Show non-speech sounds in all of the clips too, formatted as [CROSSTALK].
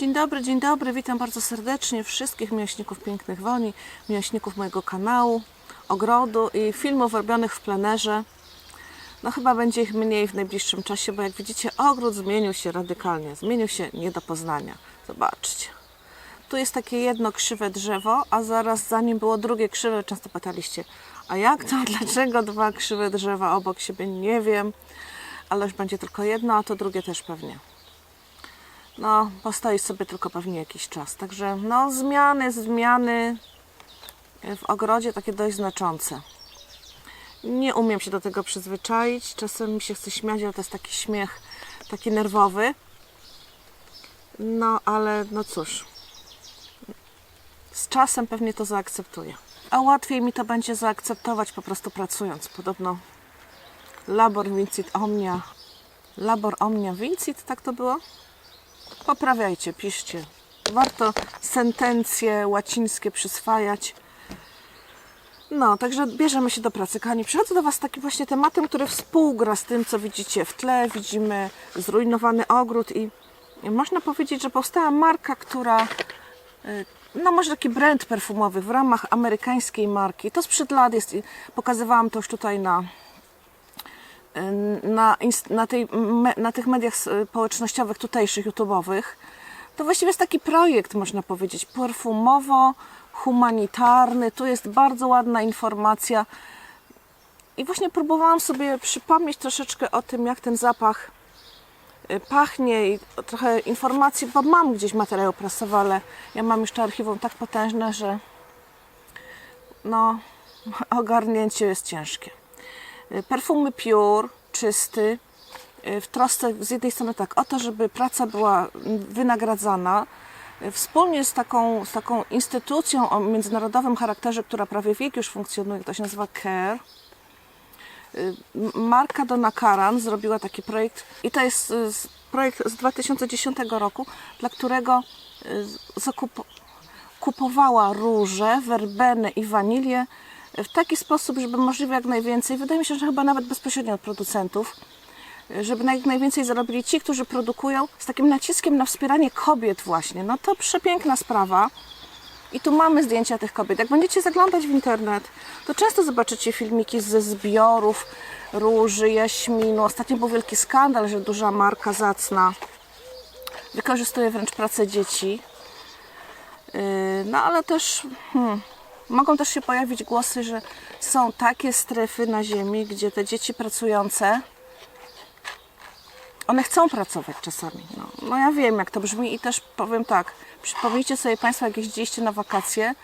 Dzień dobry, dzień dobry, witam bardzo serdecznie wszystkich miłośników pięknych woni, miłośników mojego kanału, ogrodu i filmów robionych w plenerze. No chyba będzie ich mniej w najbliższym czasie, bo jak widzicie ogród zmienił się radykalnie, zmienił się nie do poznania. Zobaczcie. Tu jest takie jedno krzywe drzewo, a zaraz za nim było drugie krzywe. Często pytaliście, a jak to, [LAUGHS] dlaczego dwa krzywe drzewa obok siebie? Nie wiem, ale już będzie tylko jedno, a to drugie też pewnie no, postoi sobie tylko pewnie jakiś czas. Także no, zmiany, zmiany w ogrodzie takie dość znaczące. Nie umiem się do tego przyzwyczaić. Czasem mi się chce śmiać, ale to jest taki śmiech, taki nerwowy. No, ale no cóż. Z czasem pewnie to zaakceptuję. A łatwiej mi to będzie zaakceptować po prostu pracując. Podobno labor vincit omnia. Labor omnia vincit, tak to było? Poprawiajcie, piszcie. Warto sentencje łacińskie przyswajać. No, także bierzemy się do pracy. Kochani, przychodzę do Was z takim właśnie tematem, który współgra z tym, co widzicie w tle. Widzimy zrujnowany ogród i można powiedzieć, że powstała marka, która y, no może taki brand perfumowy w ramach amerykańskiej marki. To sprzed lat jest, pokazywałam to już tutaj na, na, na, tej, na tych mediach społecznościowych tutejszych, YouTube'owych, to właściwie jest taki projekt, można powiedzieć, perfumowo-humanitarny. Tu jest bardzo ładna informacja. I właśnie próbowałam sobie przypomnieć troszeczkę o tym, jak ten zapach y, pachnie i trochę informacji, bo mam gdzieś materiał prasowy, ale ja mam jeszcze archiwum tak potężne, że no, [LAUGHS] ogarnięcie jest ciężkie. Y, Perfumy Pure, czysty, y, w trosce z jednej strony tak o to, żeby praca była wynagradzana, y, wspólnie z taką, z taką instytucją o międzynarodowym charakterze, która prawie wiek już funkcjonuje, to się nazywa CARE. Marka Donna Karan zrobiła taki projekt i to jest projekt z 2010 roku, dla którego zakup, kupowała róże, werbenę i wanilię w taki sposób, żeby możliwie jak najwięcej, wydaje mi się, że chyba nawet bezpośrednio od producentów, żeby jak najwięcej zarobili ci, którzy produkują z takim naciskiem na wspieranie kobiet właśnie. No to przepiękna sprawa. I tu mamy zdjęcia tych kobiet. Jak będziecie zaglądać w internet, to często zobaczycie filmiki ze zbiorów róży, jaśminu. Ostatnio był wielki skandal, że duża marka zacna wykorzystuje wręcz pracę dzieci. Yy, No ale też hmm, mogą też się pojawić głosy, że są takie strefy na ziemi, gdzie te dzieci pracujące one chcą pracować czasami. No, no ja wiem, jak to brzmi i też powiem tak, przypomnijcie sobie Państwo, jak jeździliście na wakacje,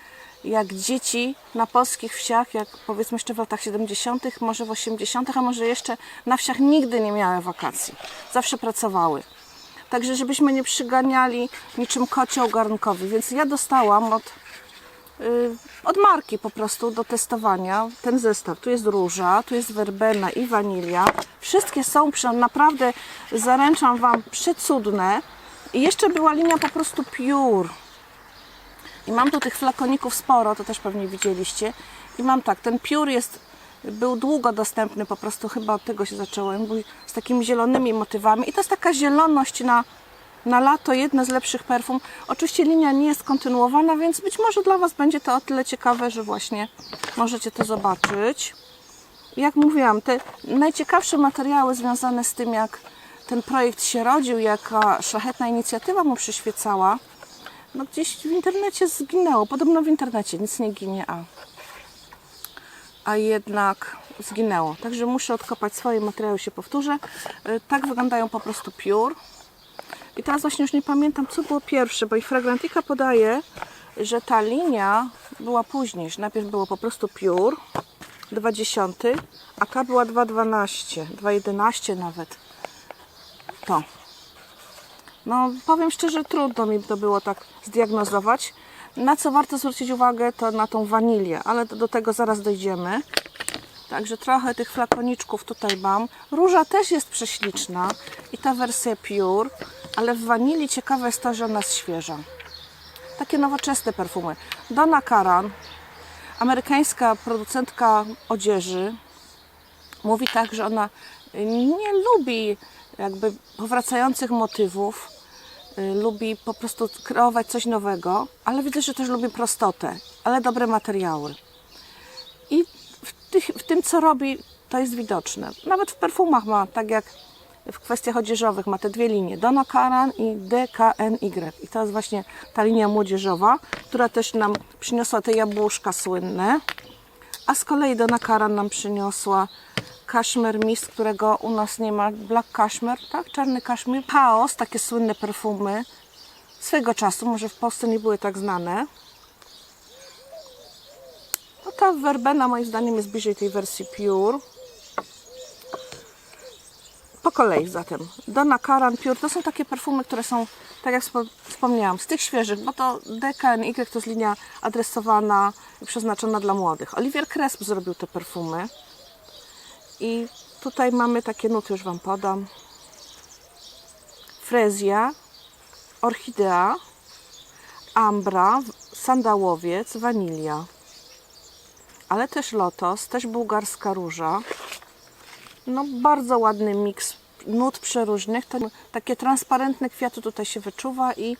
jak dzieci na polskich wsiach, jak powiedzmy jeszcze w latach 70., może w 80., a może jeszcze na wsiach nigdy nie miały wakacji. Zawsze pracowały. Także żebyśmy nie przyganiali niczym kocioł garnkowy. Więc ja dostałam od od marki po prostu do testowania ten zestaw. Tu jest róża, tu jest werbena i wanilia. Wszystkie są naprawdę, zaręczam Wam, przecudne. I jeszcze była linia po prostu pure. I mam tu tych flakoników sporo, to też pewnie widzieliście. I mam tak, ten pure jest, był długo dostępny, po prostu chyba od tego się był z takimi zielonymi motywami. I to jest taka zieloność na, na lato, jedne z lepszych perfum. Oczywiście linia nie jest kontynuowana, więc być może dla Was będzie to o tyle ciekawe, że właśnie możecie to zobaczyć. Jak mówiłam, te najciekawsze materiały związane z tym, jak ten projekt się rodził, jaka szlachetna inicjatywa mu przyświecała, no gdzieś w internecie zginęło. Podobno w internecie nic nie ginie, a, a jednak zginęło. Także muszę odkopać swoje materiały, się powtórzę. Y, Tak wyglądają po prostu Pure. I teraz właśnie już nie pamiętam, co było pierwsze, bo i Fragrantica podaje, że ta linia była później, że najpierw było po prostu Pure 2,10, a K była 2,12, 2,11 nawet. To. No, powiem szczerze, trudno mi to było tak zdiagnozować. Na co warto zwrócić uwagę, to na tą wanilię, ale do tego zaraz dojdziemy. Także trochę tych flakoniczków tutaj mam. Róża też jest prześliczna i ta wersja Pure, ale w wanilii ciekawe jest to, że ona jest świeża. Takie nowoczesne perfumy. Donna Karan, amerykańska producentka odzieży, mówi tak, że ona nie lubi jakby powracających motywów, y, lubi po prostu kreować coś nowego, ale widzę, że też lubi prostotę, ale dobre materiały. I tych, w tym, co robi, to jest widoczne. Nawet w perfumach ma, tak jak w kwestiach odzieżowych, ma te dwie linie, Donna Karan i DKNY. I to jest właśnie ta linia młodzieżowa, która też nam przyniosła te jabłuszka słynne. A z kolei Donna Karan nam przyniosła Kashmir Mist, którego u nas nie ma. Black Kashmir, tak? Czarny kaszmir. Paos, takie słynne perfumy. Swego czasu, może w Polsce nie były tak znane. Ta werbena moim zdaniem jest bliżej tej wersji Pure. Po kolei zatem. Donna Karan Pure to są takie perfumy, które są, tak jak wspo- wspomniałam, z tych świeżych, bo to DKNY to jest linia adresowana i przeznaczona dla młodych. Olivier Cresp zrobił te perfumy. I tutaj mamy takie nuty, już Wam podam. Frezja, orchidea, ambra, sandałowiec, wanilia. Ale też lotos, też bułgarska róża. No bardzo ładny miks nut przeróżnych. To takie transparentne kwiaty tutaj się wyczuwa i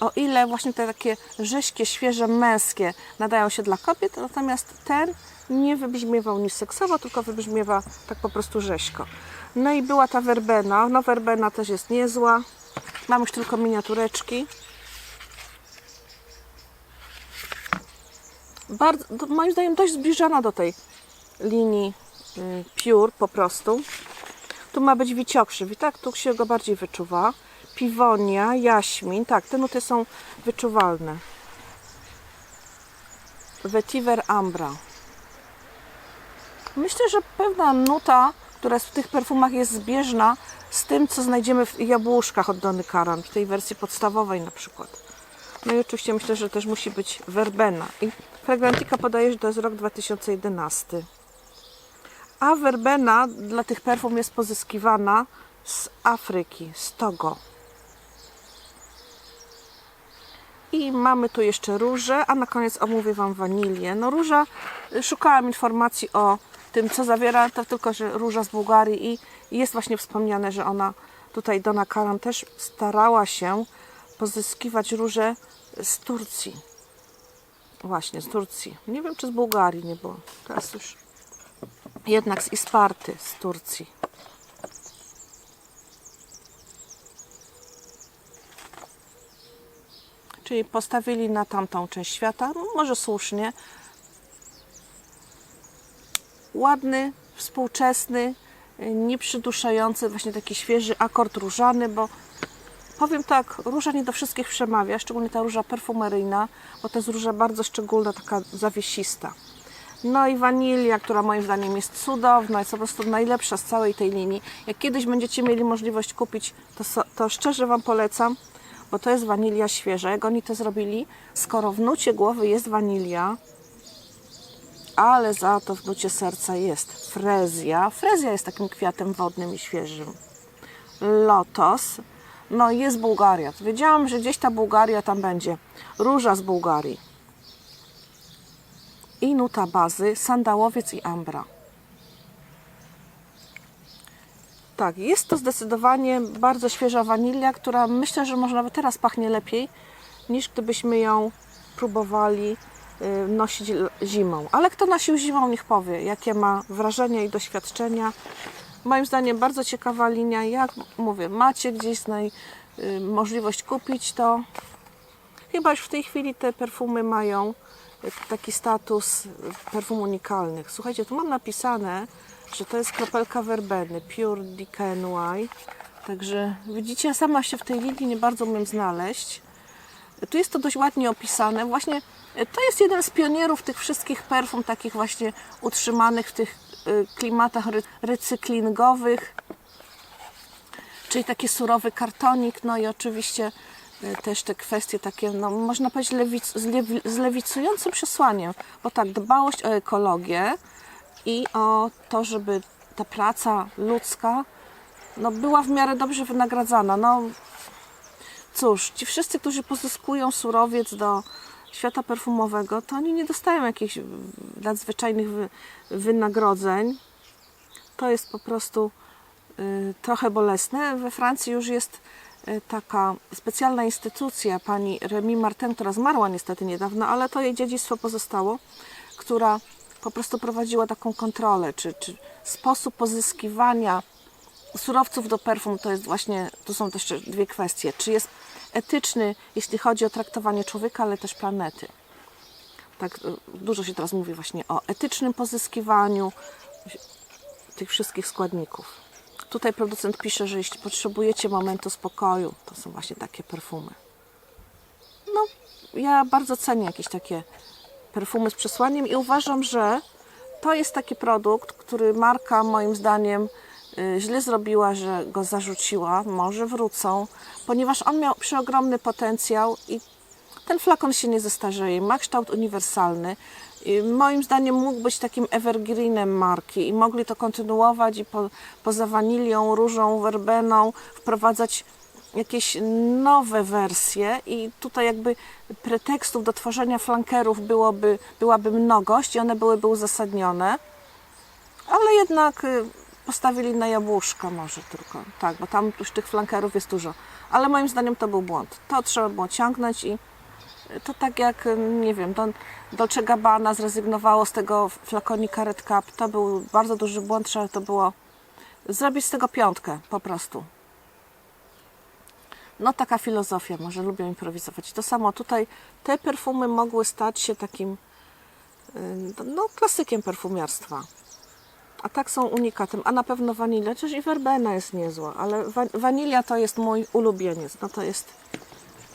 o ile właśnie te takie rześkie, świeże, męskie nadają się dla kobiet, natomiast ten nie wybrzmiewał nic seksowo, tylko wybrzmiewa tak po prostu rzeźko. No i była ta werbena. No werbena też jest niezła. Mam już tylko miniatureczki. Bardzo, moim zdaniem dość zbliżona do tej linii y, Pure po prostu. Tu ma być wiciokrzyw i tak tu się go bardziej wyczuwa. Piwonia, jaśmin, tak, te nuty są wyczuwalne. Vetiver Ambra. Myślę, że pewna nuta, która jest w tych perfumach jest zbieżna z tym, co znajdziemy w jabłuszkach od Dony Karan, w tej wersji podstawowej na przykład. No i oczywiście myślę, że też musi być werbena. I Fragrantica podaje, że to jest rok 2011. A werbena dla tych perfum jest pozyskiwana z Afryki, z Togo. I mamy tu jeszcze różę, a na koniec omówię Wam wanilię. No róża, y, szukałam informacji o tym, co zawiera, to tylko, że róża z Bułgarii i jest właśnie wspomniane, że ona tutaj Dona Karan też starała się pozyskiwać róże z Turcji. Właśnie, z Turcji. Nie wiem, czy z Bułgarii nie było. Teraz już jednak z Isparty, z Turcji. Czyli postawili na tamtą część świata, może słusznie. Ładny, współczesny, y, nieprzyduszający, właśnie taki świeży akord różany, bo powiem tak, róża nie do wszystkich przemawia, szczególnie ta róża perfumeryjna, bo to jest róża bardzo szczególna, taka zawiesista. No i wanilia, która moim zdaniem jest cudowna, jest po prostu najlepsza z całej tej linii. Jak kiedyś będziecie mieli możliwość kupić, to, to szczerze Wam polecam, bo to jest wanilia świeża. Jak oni to zrobili? Skoro w nucie głowy jest wanilia, ale za to w nucie serca jest frezja. Frezja jest takim kwiatem wodnym i świeżym. Lotos. No jest Bułgaria. Wiedziałam, że gdzieś ta Bułgaria tam będzie. Róża z Bułgarii. I nuta bazy, sandałowiec i ambra. Tak, jest to zdecydowanie bardzo świeża wanilia, która myślę, że może nawet teraz pachnie lepiej niż gdybyśmy ją próbowali y, nosić zimą. Ale kto nosił zimą, niech powie, jakie ma wrażenia i doświadczenia. Moim zdaniem bardzo ciekawa linia. Jak mówię, macie gdzieś y, możliwość kupić to. Chyba już w tej chwili te perfumy mają y, taki status y, perfum unikalnych. Słuchajcie, tu mam napisane, że to jest kropelka werbeny, Pure DKNY. Także widzicie, ja sama się w tej linii nie bardzo umiem znaleźć. Tu jest to dość ładnie opisane. Właśnie to jest jeden z pionierów tych wszystkich perfum, takich właśnie utrzymanych w tych klimatach ry- recyklingowych. Czyli taki surowy kartonik, no i oczywiście y, też te kwestie takie, no można powiedzieć, lewic, z, lewi, z lewicującym przesłaniem, bo tak, dbałość o ekologię i o to, żeby ta praca ludzka no, była w miarę dobrze wynagradzana. No, cóż, ci wszyscy, którzy pozyskują surowiec do świata perfumowego, to oni nie dostają jakichś nadzwyczajnych wy, wynagrodzeń. To jest po prostu y, trochę bolesne. We Francji już jest y, taka specjalna instytucja, pani Remi Martin, która zmarła niestety niedawno, ale to jej dziedzictwo pozostało, która po prostu prowadziła taką kontrolę, czy, czy sposób pozyskiwania surowców do perfum to jest właśnie, to są też dwie kwestie. Czy jest etyczny, jeśli chodzi o traktowanie człowieka, ale też planety. Tak y, dużo się teraz mówi właśnie o etycznym pozyskiwaniu tych wszystkich składników. Tutaj producent pisze, że jeśli potrzebujecie momentu spokoju, to są właśnie takie perfumy. No, ja bardzo cenię jakieś takie perfumy z przesłaniem i uważam, że to jest taki produkt, który marka moim zdaniem źle zrobiła, że go zarzuciła. Może wrócą, ponieważ on miał przeogromny potencjał i ten flakon się nie zestarzeje, ma kształt uniwersalny. I Moim zdaniem mógł być takim evergreenem marki i mogli to kontynuować i po, poza wanilią, różą, werbeną wprowadzać jakieś nowe wersje i tutaj jakby pretekstów do tworzenia flankerów byłoby, byłaby mnogość i one byłyby uzasadnione, ale jednak y, postawili na jabłuszka może tylko, tak, bo tam już tych flankerów jest dużo, ale moim zdaniem to był błąd, to trzeba było ciągnąć i to tak jak, nie wiem, Don, Dolce Gabbana zrezygnowało z tego flakonika Red. To był bardzo duży błąd, trzeba to było zrobić z tego piątkę, po prostu. No taka filozofia, może lubią improwizować. To samo tutaj, te perfumy mogły stać się takim, y, no klasykiem perfumiarstwa. A tak są unikatem, a na pewno wanilia, chociaż i werbena jest niezła, ale wa- wanilia to jest mój ulubieniec, no to jest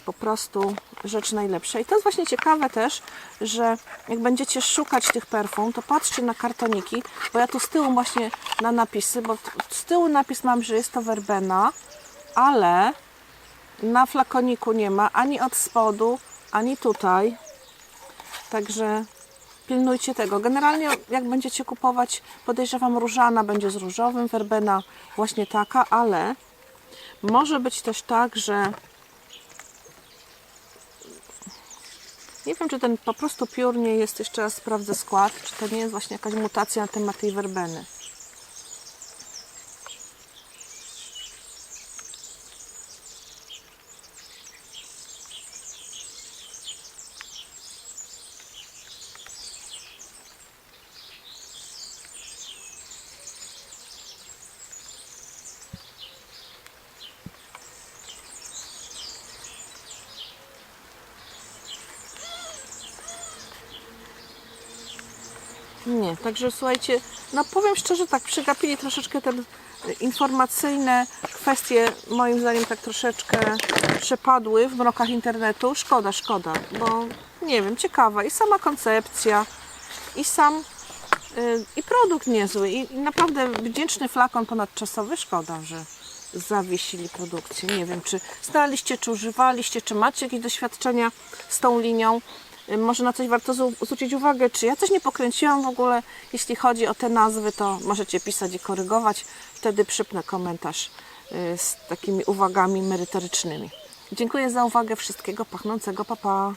po prostu rzecz najlepsza. I to jest właśnie ciekawe też, że jak będziecie szukać tych perfum, to patrzcie na kartoniki, bo ja tu z tyłu właśnie na napisy, bo z tyłu napis mam, że jest to werbena, ale na flakoniku nie ma ani od spodu, ani tutaj. Także pilnujcie tego. Generalnie jak będziecie kupować, podejrzewam różana będzie z różowym, werbena właśnie taka, ale może być też tak, że Nie wiem, czy ten po prostu piór nie jest, jeszcze raz sprawdzę skład, czy to nie jest właśnie jakaś mutacja na temat tej werbeny. Nie, także słuchajcie, no powiem szczerze tak, przegapili troszeczkę te y, informacyjne kwestie, moim zdaniem tak troszeczkę przepadły w mrokach internetu. Szkoda, szkoda, bo nie wiem, ciekawa i sama koncepcja, i sam y, i produkt niezły i, i naprawdę wdzięczny flakon ponadczasowy. Szkoda, że zawiesili produkcję. Nie wiem, czy znaliście, czy używaliście, czy macie jakieś doświadczenia z tą linią. Y, Może na coś warto zwrócić uwagę, czy ja coś nie pokręciłam w ogóle, jeśli chodzi o te nazwy, to możecie pisać i korygować. Wtedy przypnę komentarz y, z takimi uwagami merytorycznymi. Dziękuję za uwagę. Wszystkiego pachnącego. Pa, pa.